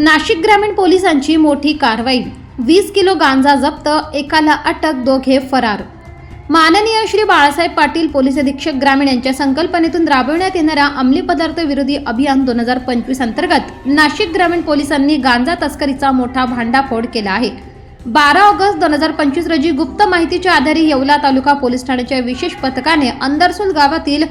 नाशिक ग्रामीण पोलिसांची मोठी कारवाई. वीस किलो गांजा जप्त एकाला अटक दोघे फरार. माननीय श्री बाळासाहेब पाटील पोलीस अधीक्षक ग्रामीण यांच्या संकल्पनेतून राबविण्यात येणाऱ्या अंमली पदार्थ विरोधी अभियान दोन हजार पंचवीस अंतर्गत नाशिक ग्रामीण पोलिसांनी गांजा तस्करीचा मोठा भांडाफोड केला आहे. बारा ऑगस्ट दोन हजार पंचवीस रोजी गुप्त माहितीच्या आधारे येवला तालुका पोलीस ठाण्याच्या विशेष पथकाने अंदरसूल गावातील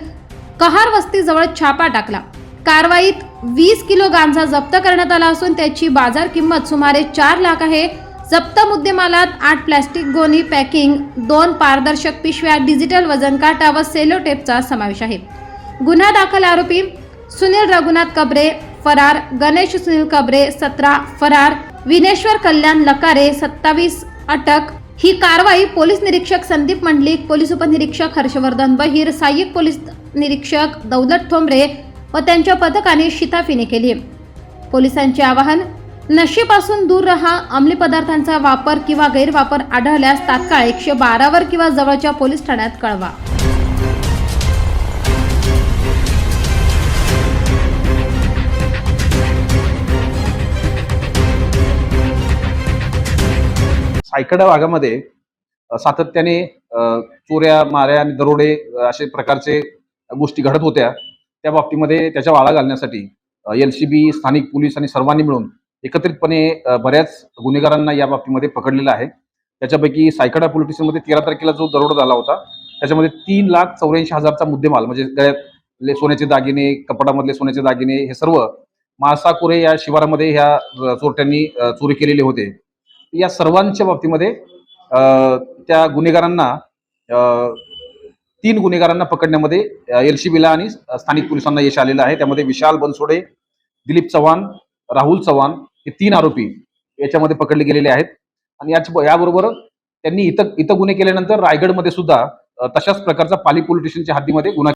कहार वस्तीजवळ छापा टाकला. कारवाईत वीस किलो गांजा जप्त करण्यात आला असून त्याची बाजार किंमत सुमारे चार लाख आहे. जप्त मुद्देमालात आठ प्लॅस्टिक गोणी पॅकिंग दोन पारदर्शक पिशव्या डिजिटल वजन काटा व सेलो टेपचा समावेश आहे. गुन्हा दाखल आरोपी सुनील रघुनाथ कबरे फरार गणेश सुनील कबरे सतरा फरार विनेश्वर कल्याण लकारे सत्तावीस अटक. ही कारवाई पोलीस निरीक्षक संदीप मंडलिक पोलीस उपनिरीक्षक हर्षवर्धन बहिर सहाय्यक पोलीस निरीक्षक दौलत ठोंबरे व त्यांच्या पथकाने शिताफीने केली. पोलिसांचे आवाहन नशेपासून दूर रहा अंमली पदार्थांचा वापर किंवा गैरवापर आढळल्यास तात्काळ एकशे बारावर किंवा जवळच्या पोलीस ठाण्यात कळवा. सायकडा भागामध्ये सातत्याने चोऱ्या माऱ्या आणि दरोडे असे प्रकारचे गोष्टी घडत होत्या. त्या बाबतीमध्ये त्याच्या वाळा घालण्यासाठी एल सी बी स्थानिक पोलीस आणि सर्वांनी मिळून एकत्रितपणे बऱ्याच गुन्हेगारांना या बाबतीमध्ये पकडलेलं आहे. त्याच्यापैकी सायकडा पोलीस स्टेशनमध्ये तेरा तारखेला जो दरोडा झाला होता त्याच्यामध्ये तीन लाख चौऱ्याऐंशी हजारचा मुद्देमाल म्हणजे गळ्यातले सोन्याचे दागिने कपाटामधले सोन्याचे दागिने हे सर्व मासाकुरे या शिवारामध्ये ह्या चोरट्यांनी चोरी केलेले होते. या सर्वांच्या बाबतीमध्ये त्या गुन्हेगारांना तीन गुन्हेगारांना पकडण्यामध्ये एलसीबीला आणि स्थानिक पोलिसांना यश आलेलं आहे. त्यामध्ये विशाल बनसोडे दिलीप चव्हाण राहुल चव्हाण हे तीन आरोपी याच्यामध्ये पकडले गेलेले आहेत. आणि याच याबरोबर त्यांनी इथं इथं गुन्हे केल्यानंतर रायगडमध्ये सुद्धा तशाच प्रकारचा पाली पोलीस स्टेशनच्या हद्दीमध्ये गुन्हा